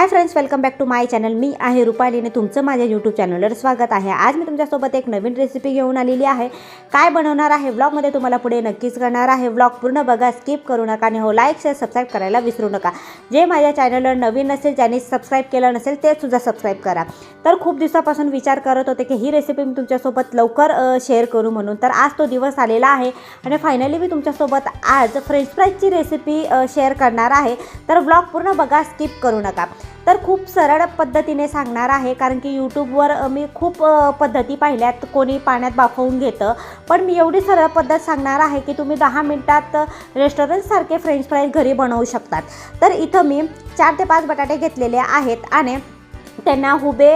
Hi friends welcome back to my channel मी आहे रुपालीने तुमचं माझ्या यूट्यूब चॅनलवर स्वागत आहे. आज मी तुमच्यासोबत एक नवीन रेसिपी घेऊन आलेली आहे. काय बनवणार आहे? व्लॉगमध्ये तुम्हाला पुढे नक्कीच करणार आहे. व्लॉग पूर्ण बघा स्किप करू नका आणि हो लाईक शेअर सबस्क्राईब करायला विसरू नका. जे माझ्या चॅनलवर नवीन नसेल ज्यांनी सबस्क्राईब केलं नसेल ते सुद्धा सबस्क्राईब करा. तर खूप दिवसापासून विचार करत होते की ही रेसिपी मी तुमच्यासोबत लवकर शेअर करू म्हणून. तर आज तो दिवस आलेला आहे आणि फायनली मी तुमच्यासोबत आज फ्रेंच फ्राईजची रेसिपी शेअर करणार आहे. तर व्लॉग पूर्ण बघा स्किप करू नका. तर खूप सरळ पद्धतीने सांगणार आहे कारण की यूट्यूबवर मी खूप पद्धती पाहिल्यात कोणी पाण्यात बाफवून घेतं. पण मी एवढी सरळ पद्धत सांगणार आहे की तुम्ही दहा मिनटात रेस्टॉरंटसारखे फ्रेंच फ्राईज घरी बनवू शकतात. तर इथं मी चार ते पाच बटाटे घेतलेले आहेत आणि त्यांना हुबे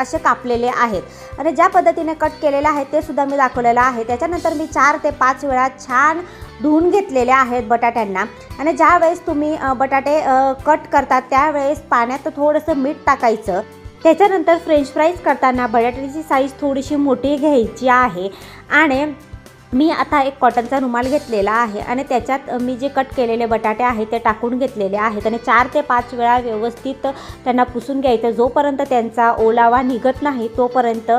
असे कापलेले आहेत. आणि ज्या पद्धतीने कट केलेले आहेत ते सुद्धा मी दाखवलेलं आहे. त्याच्यानंतर मी चार ते पाच वेळा छान धुवून घेतलेले आहेत बटाट्यांना. आणि ज्यावेळेस तुम्ही बटाटे कट करतात त्यावेळेस पाण्यात थोडंसं मीठ टाकायचं. त्याच्यानंतर फ्रेंच फ्राईज करताना बटाट्याची साईज थोडीशी मोठी घ्यायची आहे. आणि मी आता एक कॉटनचा रुमाल घेतलेला आहे आणि त्याच्यात मी जे कट केलेले बटाटे आहेत ते टाकून घेतलेले आहेत आणि चार ते पाच वेळा व्यवस्थित त्यांना पुसून घ्यायचं. जोपर्यंत त्यांचा ओलावा निघत नाही तोपर्यंत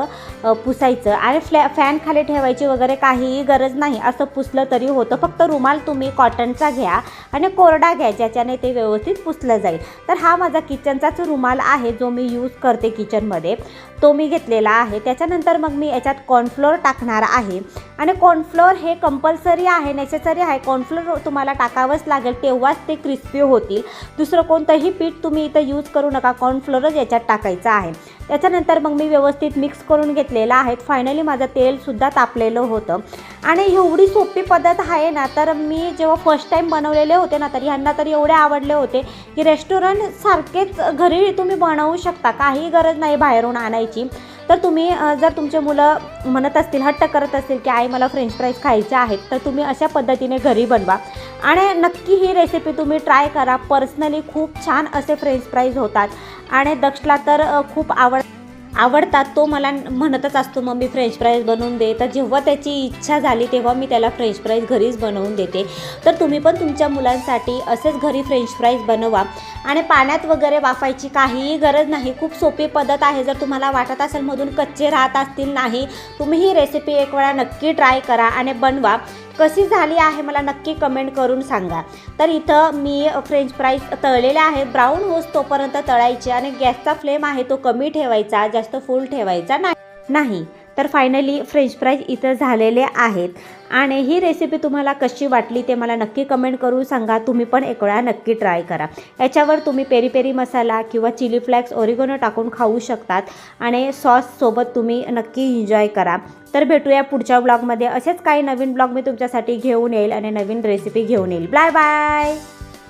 पुसायचं. आणि फ्लॅ फॅन खाली ठेवायची वगैरे काहीही गरज नाही. असं पुसलं तरी होतं. फक्त रुमाल तुम्ही कॉटनचा घ्या आणि कोरडा घ्या ज्याच्याने ते व्यवस्थित पुसलं जाईल. तर हा माझा किचनचाच रुमाल आहे जो मी यूज करते किचनमध्ये तो मी घेतलेला आहे. त्याच्यानंतर मग मी याच्यात कॉर्नफ्लोअर टाकणार आहे. आणि कॉर्नफ्लोअर हे कंपल्सरी आहे नेसेसरी आहे. कॉर्नफ्लोअर तुम्हाला टाकावंच लागेल तेव्हाच ते क्रिस्पी होतील. दुसरं कोणतंही पीठ तुम्ही इथं यूज करू नका कॉर्नफ्लोअरच याच्यात टाकायचं आहे. त्याच्यानंतर मग मी व्यवस्थित मिक्स करून घेतलेलं आहे. फायनली माझं तेलसुद्धा तापलेलं होतं. आणि एवढी सोपी पद्धत आहे ना तर मी जेव्हा फर्स्ट टाईम बनवलेले होते ना तर ह्यांना तर एवढे आवडले होते की रेस्टॉरंट सारखेच घरी तुम्ही बनवू शकता. काही गरज नाही बाहेरून आणायची. तर तुम्ही जर तुमचे मुलं म्हणत असतील हट्ट करत असतील की आई मला फ्रेंच फ्राईज खायचे आहेत तर तुम्ही अशा पद्धतीने घरी बनवा. आणि नक्की ही रेसिपी तुम्ही ट्राय करा. पर्सनली खूप छान असे फ्रेंच फ्राईज होतात. आणि दक्षला तर खूप आवड आवडतात तो मला म्हणतच असतो मग मी फ्रेंच फ्राईज बनवून दे. तर जेव्हा त्याची इच्छा झाली तेव्हा मी त्याला फ्रेंच फ्राईज घरीच बनवून देते. तर तुम्ही पण तुमच्या मुलांसाठी असेच घरी फ्रेंच फ्राईज बनवा. आणि पाण्यात वगैरे वाफायची काहीही गरज नाही. खूप सोपी पद्धत आहे. जर तुम्हाला वाटत असेल मधून कच्चे राहत असतील नाही तुम्ही ही रेसिपी एक वेळा नक्की ट्राय करा आणि बनवा. कशी झाली आहे मला नक्की कमेंट करून सांगा. तर इथं मी फ्रेंच फ्राईज तळलेले आहे ब्राऊन होस तोपर्यंत तळायचे आणि गॅसचा फ्लेम आहे तो कमी ठेवायचा जास्त फुल ठेवायचा नाही नाही. तर फायनली फ्रेंच फ्राईज इथं झालेले आहेत. आणि ही रेसिपी तुम्हाला कशी वाटली ते मला नक्की कमेंट करून सांगा. तुम्ही पण एक वेळा नक्की ट्राय करा. याच्यावर तुम्ही पेरी पेरी मसाला किंवा चिली फ्लॅक्स ओरिगोनो टाकून खाऊ शकतात. आणि सॉससोबत तुम्ही नक्की एन्जॉय करा. तर भेटूया पुढच्या ब्लॉगमध्ये असेच काही नवीन ब्लॉग मी तुमच्यासाठी घेऊन येईल आणि नवीन रेसिपी घेऊन येईल. Bye bye